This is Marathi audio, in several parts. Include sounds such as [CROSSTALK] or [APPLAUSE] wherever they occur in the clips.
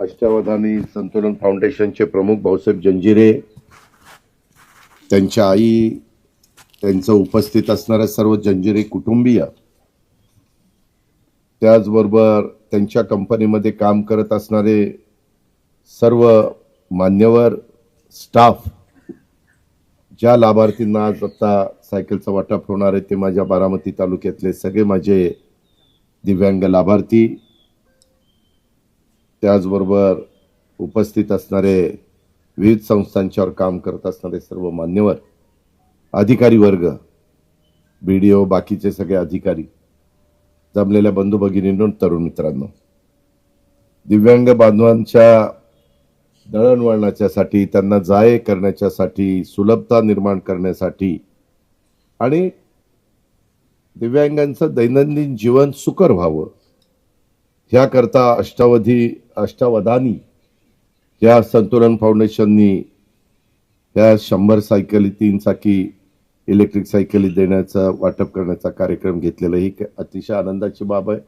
अष्टावधानी संतुलन फाउंडेशनचे प्रमुख भाऊसाहेब जंजिरे त्यांच्या आई त्यांचं उपस्थित असणाऱ्या सर्व जंजिरे कुटुंबीय त्याचबरोबर त्यांच्या कंपनीमध्ये काम करत असणारे सर्व मान्यवर स्टाफ ज्या लाभार्थींना आज आता सायकलचं वाटप होणार आहे ते माझ्या बारामती तालुक्यातले सगळे माझे दिव्यांग लाभार्थी त्याचबरोबर उपस्थित असणारे विविध संस्थांच्यावर काम करत असणारे सर्व मान्यवर अधिकारी वर्ग बी डी ओ बाकीचे सगळे अधिकारी जमलेल्या बंधू भगिनींनो तरुण मित्रांनो दिव्यांग बांधवांच्या दळणवळणाच्यासाठी त्यांना जाय करण्याच्यासाठी सुलभता निर्माण करण्यासाठी आणि दिव्यांगांचं दैनंदिन जीवन सुकर व्हावं. ह्याकरता अष्टावधी अष्टावधानी या संतुलन फाउंडेशननी ह्या शंभर सायकली तीन चाकी इलेक्ट्रिक सायकली देण्याचा वाटप करण्याचा कार्यक्रम घेतलेला ही एक अतिशय आनंदाची बाब आहे.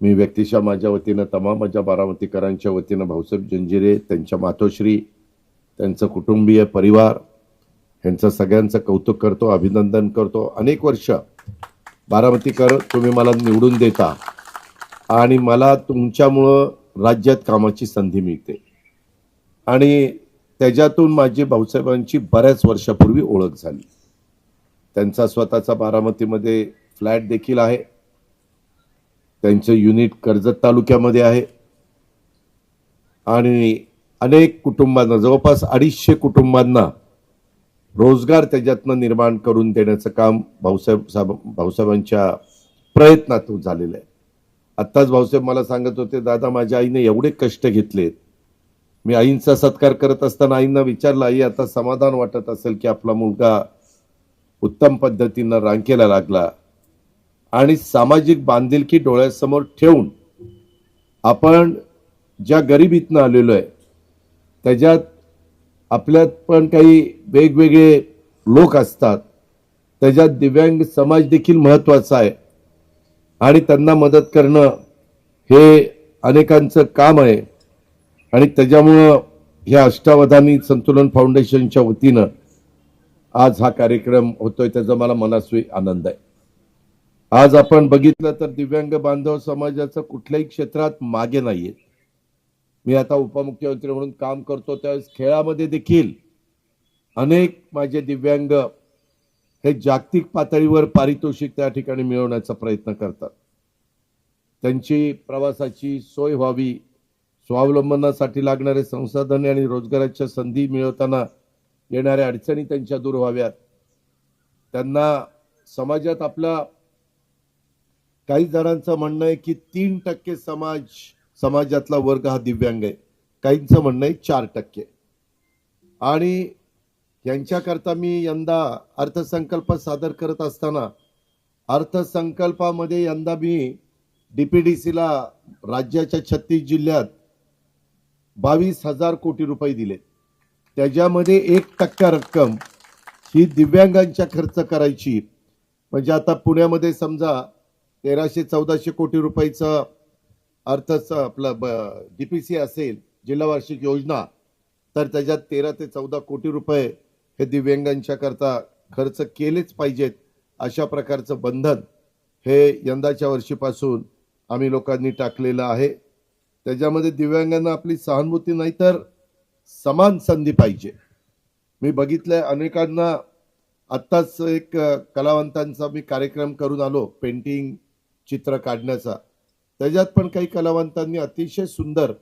मी व्यक्तिशः माझ्या वतीनं तमाम माझ्या बारामतीकरांच्या वतीनं भाऊसाहेब जंजिरे त्यांच्या मातोश्री त्यांचं कुटुंबीय परिवार यांचं सगळ्यांचं कौतुक करतो अभिनंदन करतो. अनेक वर्ष बारामतीकर तुम्ही मला निवडून देता. आणि मला तुमच्यामुळं राज्यात कामाची संधी मिळते. आणि त्याच्यातून माझी भाऊसाहेबांची बऱ्याच वर्षापूर्वी ओळख झाली. त्यांचा स्वतःचा बारामतीमध्ये फ्लॅट देखील आहे. त्यांचं युनिट कर्जत तालुक्यामध्ये आहे. आणि अनेक कुटुंबांना जवळपास अडीचशे कुटुंबांना रोजगार त्याच्यातनं निर्माण करून देण्याचं काम भाऊसाहेब साहेब भाऊसाहेबांच्या प्रयत्नातून झालेलं आहे. आत्ताच भाऊसाहेब मला सांगत होते दादा माझ्या आईने एवढे कष्ट घेतलेत. मी आईंचा सत्कार करत असताना आईंना विचारलं आई आता समाधान वाटत असेल की आपला मुलगा उत्तम पद्धतीनं रांकेला लागला आणि सामाजिक बांधिलकी डोळ्यासमोर ठेवून आपण ज्या गरिबीतनं आलेलो आहे त्याच्यात आपल्यात पण काही वेगवेगळे लोक असतात त्याच्यात दिव्यांग समाज देखील महत्त्वाचा आहे. आणि त्यांना मदत करणं हे अनेकांचं काम आहे. आणि त्याच्यामुळं ह्या अष्टावधानी संतुलन फाउंडेशनच्या वतीनं आज हा कार्यक्रम होतोय त्याचा मला मनास्वी आनंद आहे. आज आपण बघितलं तर दिव्यांग बांधव समाजाचं कुठल्याही क्षेत्रात मागे नाहीये. मी आता उपमुख्यमंत्री म्हणून काम करतो त्यावेळेस खेळामध्ये देखील अनेक माझे दिव्यांग हे जागतिक पातळीवर पारितोषिक त्या ठिकाणी मिळवण्याचा प्रयत्न करतात. त्यांची प्रवासाची सोय व्हावी स्वावलंबनासाठी लागणारे संसाधने आणि रोजगाराच्या संधी मिळवताना येणाऱ्या अडचणी त्यांच्या दूर व्हाव्यात. त्यांना समाजात आपला काही जणांचं म्हणणं आहे की तीन टक्के समाज समाजातला वर्ग हा दिव्यांग आहे. काहींचं म्हणणं आहे चार टक्के. आणि यांच्याकरता मी यंदा अर्थसंकल्प सादर करत असताना अर्थसंकल्पामध्ये यंदा मी डी पी डी सीला राज्याच्या छत्तीस जिल्ह्यात बावीस हजार कोटी रुपये दिले. त्याच्यामध्ये एक टक्का रक्कम ही दिव्यांगांच्या खर्च करायची. म्हणजे आता पुण्यामध्ये समजा तेराशे चौदाशे कोटी रुपयाचं अर्थच आपलं ब डी पी सी असेल जिल्हा वार्षिक योजना तर त्याच्यात तेरा ते चौदा कोटी रुपये हे दिव्यांगांच्या करता खर्च केलेच पाहिजेत अशा प्रकारचं बंधन हे यंदाच्या वर्षीपासून आम्ही लोकांनी टाकलेलं आहे. त्याच्यामध्ये दिव्यांगांना आपली सहानुभूती नाही तर समान संधी पाहिजे. मी बघितलंय अनेकांना आत्ताच एक कलावंतांचा मी कार्यक्रम करून आलो पेंटिंग चित्र काढण्याचा. त्याच्यात पण काही कलावंतांनी अतिशय सुंदर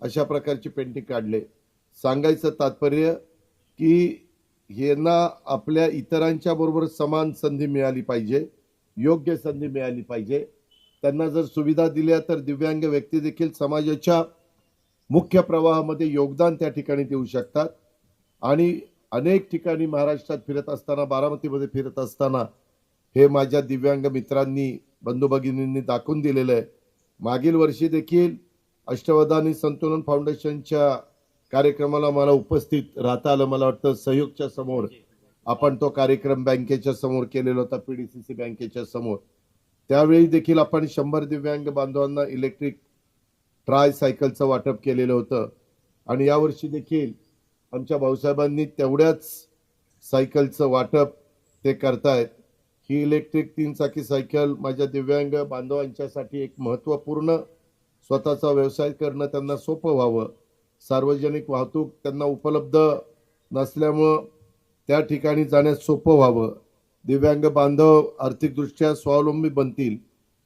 अशा प्रकारचे पेंटिंग काढले. सांगायचं तात्पर्य की यांना आपल्या इतरांच्या बरोबर समान संधी मिळाली पाहिजे योग्य संधी मिळाली पाहिजे. त्यांना जर सुविधा दिल्या तर दिव्यांग व्यक्ती देखील समाजाच्या मुख्य प्रवाहामध्ये योगदान त्या ठिकाणी देऊ शकतात. आणि अनेक ठिकाणी महाराष्ट्रात फिरत असताना बारामतीमध्ये फिरत असताना हे माझ्या दिव्यांग मित्रांनी बंधू भगिनींनी दाखवून दिलेलं आहे. मागील वर्षी देखील अष्टवधानी संतुलन फाउंडेशनच्या कार्यक्रमाला मला उपस्थित राहता आलं मला वाटतं सहयोगच्या समोर. आपण तो कार्यक्रम बँकेच्या समोर केलेला होता पीडीसीसी बँकेच्या समोर. त्यावेळी देखील आपण शंभर दिव्यांग बांधवांना इलेक्ट्रिक ट्राय सायकलचं वाटप केलेलं होतं. आणि यावर्षी देखील आमच्या भाऊसाहेबांनी तेवढ्याच सायकलचं वाटप ते करतायत. ही इलेक्ट्रिक तीन चाकी सायकल माझ्या दिव्यांग बांधवांच्यासाठी एक महत्त्वपूर्ण स्वतःचा व्यवसाय करणं त्यांना सोपं व्हावं. सार्वजनिक वाहतूक त्यांना उपलब्ध नसल्यामुळं त्या ठिकाणी जाण्यास सोपं व्हावं. दिव्यांग बांधव आर्थिकदृष्ट्या स्वावलंबी बनतील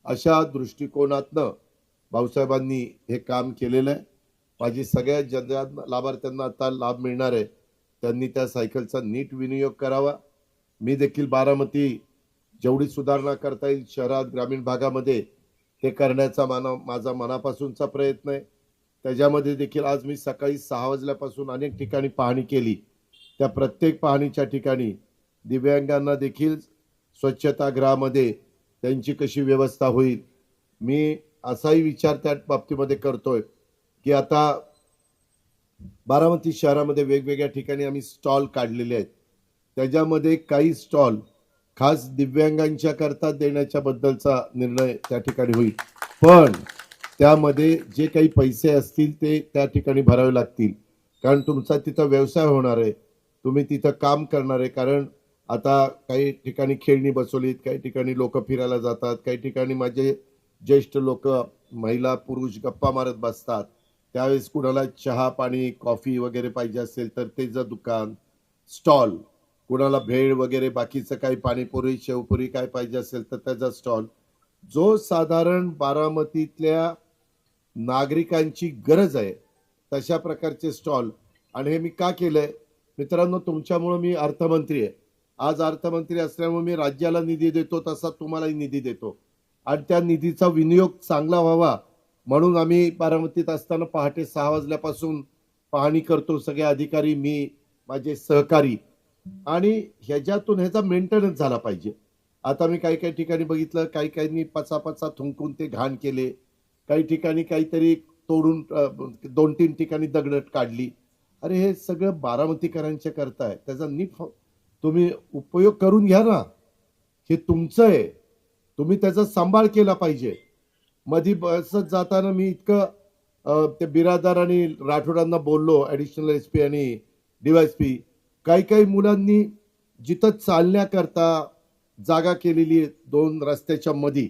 अशा दृष्टिकोनातनं भाऊसाहेबांनी हे काम केलेलं आहे. माझी सगळ्या ज्या लाभार्थ्यांना आता लाभ मिळणार आहे. त्यांनी त्या सायकलचा नीट विनियोग करावा. मी देखील बारामती जेवढी सुधारणा करता येईल शहरात ग्रामीण भागामध्ये ते करण्याचा माना माझा मनापासूनचा प्रयत्न आहे. त्याच्यामध्ये देखील आज मी सकाळी सहा वाजल्यापासून अनेक ठिकाणी पाहणी केली. त्या प्रत्येक पाहणीच्या ठिकाणी दिव्यांगांना देखील स्वच्छतागृहामध्ये त्यांची कशी व्यवस्था होईल मी असाही विचार त्या बाबतीमध्ये करतोय की आता बारामती शहरामध्ये वेगवेगळ्या ठिकाणी आम्ही स्टॉल काढलेले आहेत. त्याच्यामध्ये काही स्टॉल खास दिव्यांगांच्या करता देण्याच्या बद्दलचा निर्णय त्या ठिकाणी होईल. पण त्यामध्ये जे काही पैसे असतील ते त्या ठिकाणी भरावे लागतील. कारण तुमचा तिथं व्यवसाय होणार आहे. तुम्ही तिथं काम करणार आहे. कारण आता काही ठिकाणी खेळणी बसवलीत काही ठिकाणी लोक फिरायला जातात काही ठिकाणी माझे ज्येष्ठ लोक महिला पुरुष गप्पा मारत बसतात. त्यावेळेस कुणाला चहा पाणी कॉफी वगैरे पाहिजे असेल तर त्याचं दुकान स्टॉल कुणाला भेळ वगैरे बाकीचं काही पाणीपुरी शेवपुरी काय पाहिजे असेल तर त्याचा स्टॉल. जो साधारण बारामतीतल्या नागरिकांची गरज आहे. तशा प्रकारचे स्टॉल. आणि हे मी का केलंय? मित्रांनो तुमच्यामुळं मी अर्थमंत्री आहे. आज अर्थमंत्री असल्यामुळे मी राज्याला निधी देतो तसा तुम्हालाही निधी देतो. आणि त्या निधीचा विनियोग चांगला व्हावा म्हणून आम्ही बारामतीत असताना पहाटे सहा वाजल्यापासून पाहणी करतो. सगळे अधिकारी मी माझे सहकारी. आणि ह्याच्यातून ह्याचा मेंटेनन्स झाला पाहिजे. आता मी काही काही ठिकाणी बघितलं. काही काहींनी पचा पचा थुंकून ते घाण केले. काही ठिकाणी काहीतरी तोडून दोन तीन ठिकाणी दगडट काढली. अरे हे सगळं बारामतीकरांच्या करताय. त्याचा नीट तुम्ही उपयोग करून घ्या ना. हे तुमचं आहे. तुम्ही त्याचा सांभाळ केला पाहिजे. मधी बसत जाताना मी इतकं ते बिरादार आणि राठोडांना बोललो ॲडिशनल एस पी आणि डीवायसपी काही काही मुलांनी जिथं चालण्याकरता जागा केलेली आहे दोन रस्त्याच्या मधी.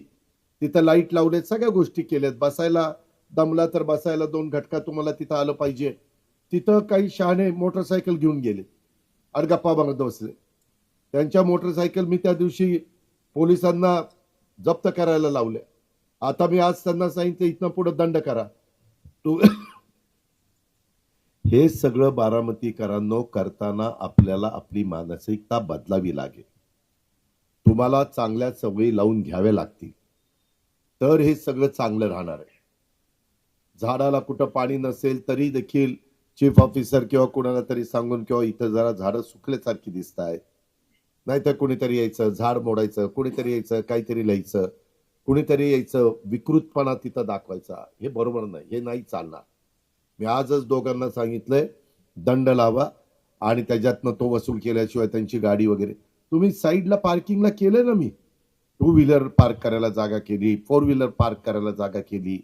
तिथं लाइट लावलेत सगळ्या गोष्टी केल्यात. बसायला दमला तर बसायला दोन घटका तुम्हाला तिथं आलं पाहिजे. तिथं काही शहाणे मोटरसायकल घेऊन गेले. आणि गप्पा मारत बसले. त्यांच्या मोटरसायकल मी त्या दिवशी पोलिसांना जप्त करायला लावले. आता मी आज त्यांना सांगितलं इथनं पुढे दंड करा. तू [COUGHS] हे सगळं बारामतीकरांनो करताना आपल्याला आपली मानसिकता बदलावी लागेल. तुम्हाला चांगल्या सवयी लावून घ्याव्या लागतील. तर हे सगळं चांगलं राहणार आहे. झाडाला कुठं पाणी नसेल तरी देखील चीफ ऑफिसर किंवा कुणाला तरी सांगून किंवा इथं जरा झाडं सुकल्यासारखी दिसत आहेत नाहीतर कुणीतरी यायचं झाड मोडायचं कुणीतरी यायचं काहीतरी लिहायचं कुणीतरी यायचं विकृतपणा तिथं दाखवायचा. हे बरोबर नाही हे नाही चालणार. मी आजच दोघांना सांगितलंय दंड लावा आणि त्याच्यातनं तो वसूल केल्याशिवाय त्यांची गाडी वगैरे. तुम्ही साईडला पार्किंगला केलं ना मी? टू व्हीलर पार्क करायला जागा केली फोर व्हीलर पार्क करायला जागा केली.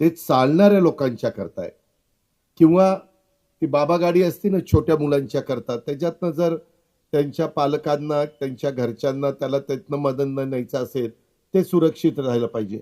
ते चालणाऱ्या लोकांच्या करताय. किंवा ती बाबा गाडी असते ना छोट्या मुलांच्या करता त्याच्यातनं जर त्यांच्या पालकांना त्यांच्या घरच्यांना त्याला त्यातनं मदन न्यायचं असेल ते सुरक्षित राहायला पाहिजे.